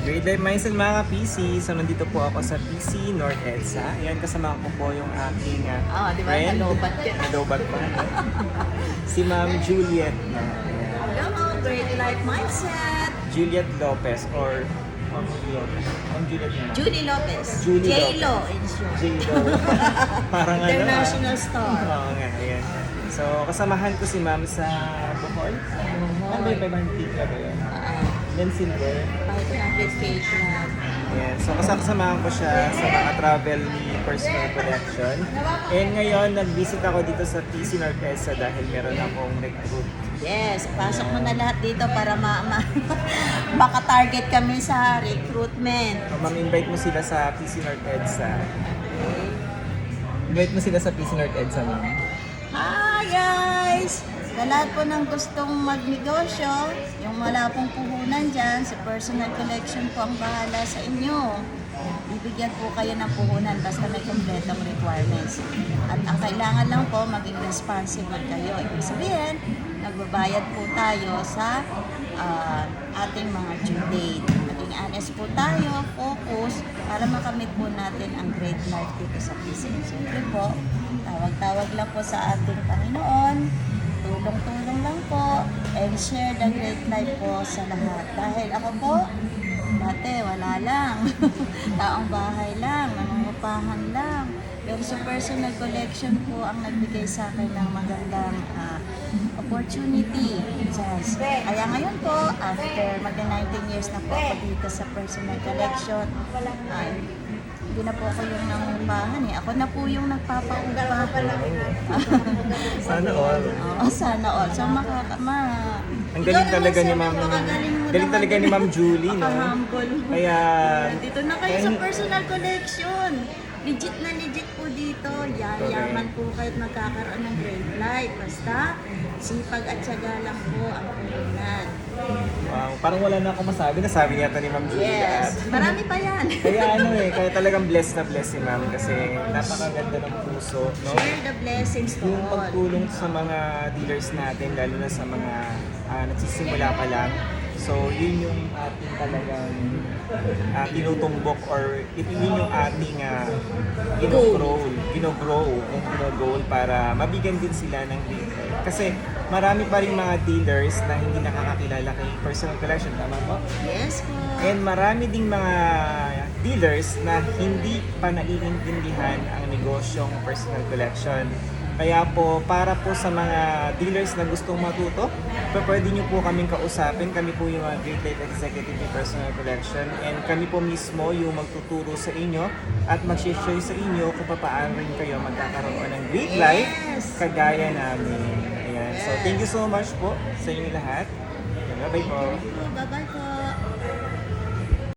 Great Life Mindset mga ka-PC. So nandito po ako sa PC North EDSA. Ayan kasama ko po yung aking uh, Ah, di ba? friend. Nalobat ka. Nalobat pa. si Ma'am Juliet. na. Hello, Great Life Mindset. Juliet Lopez or Ma'am Lopez. Ma'am Juliet na. Julie Lopez. Julie J-Lo in short. J-Lo. Parang ano. ah. International star. Oo nga, ayan. So, kasamahan ko si Ma'am sa Bohol. Ano ba yung 500 ka ba yun? Then Silver. 500k club. Ayan. So, kasama ko siya sa mga travel ni Personal Collection. And ngayon, nag-visit ako dito sa PC North dahil meron akong recruit. Yes, pasok mo na lahat dito para ma, ma maka-target kami sa recruitment. So, ma'am, invite mo sila sa PC North EDSA. Invite mo sila sa PC North EDSA, ma'am. Hi guys! Sa lahat po ng gustong magnegosyo, yung wala pong puhunan dyan, si Personal Collection po ang bahala sa inyo. Bibigyan po kayo ng puhunan basta may kompletong requirements. At ang kailangan lang po, maging responsible kayo. Ibig sabihin, nagbabayad po tayo sa ah, ating mga due date. Maging honest po tayo, focus, para makamit po natin ang great life dito sa PCN. Siyempre po, tawag-tawag lang po sa ating Panginoon, tulong-tulong lang po, and share the great life po sa lahat. Dahil ako po, dati wala lang. Taong bahay lang, nangungupahan lang. Pero sa personal collection po ang nagbigay sa akin ng magandang ah, opportunity. Yes. Kaya ngayon po, after magna 19 years na po ako dito sa personal collection, ah, hindi na po ako yung nangungupahan eh. Ako na po yung nagpapaupa. Sana all. Oo, sana all. So, makaka... Ma, Ang Ikaw galing naman, talaga ni sir, Ma'am. napakagaling mo Galing naman. talaga ni Ma'am Julie, no? Napaka-humble. Kaya, Dito na kayo sa personal collection. Legit na legit po dito. Yayaman po kayo at magkakaroon ng great life. Basta, sipag at syaga lang po ang puhunan. Wow, parang wala na akong masabi. Nasabi niya ni Ma'am Julie. Yes. Marami pa yan. Kaya ano eh, kaya talagang blessed na blessed si Ma'am kasi napakaganda ng puso, no? Share the blessings to Yung all. pagtulong sa mga dealers natin, lalo na sa mga ah, nagsisimula pa lang. So, yun yung ating talagang uh, tinutumbok or yun yun yung ating uh, gino-grow, gino-grow, yung gino-goal para mabigyan din sila ng life. Kasi marami pa rin mga dealers na hindi nakakakilala kay personal collection, tama po? Yes po. And marami ding mga dealers na hindi pa naiintindihan ang negosyong personal collection. Kaya po, para po sa mga dealers na gustong matuto, pwede nyo po kaming kausapin. Kami po yung mga Great Life Executive ni Personal Collection. And kami po mismo yung magtuturo sa inyo at mag-share sa inyo kung paano rin kayo magkakaroon ng great life Yes. kagaya namin. Ayan. So, thank you so much po sa inyo lahat. Bye-bye po. Bye-bye po.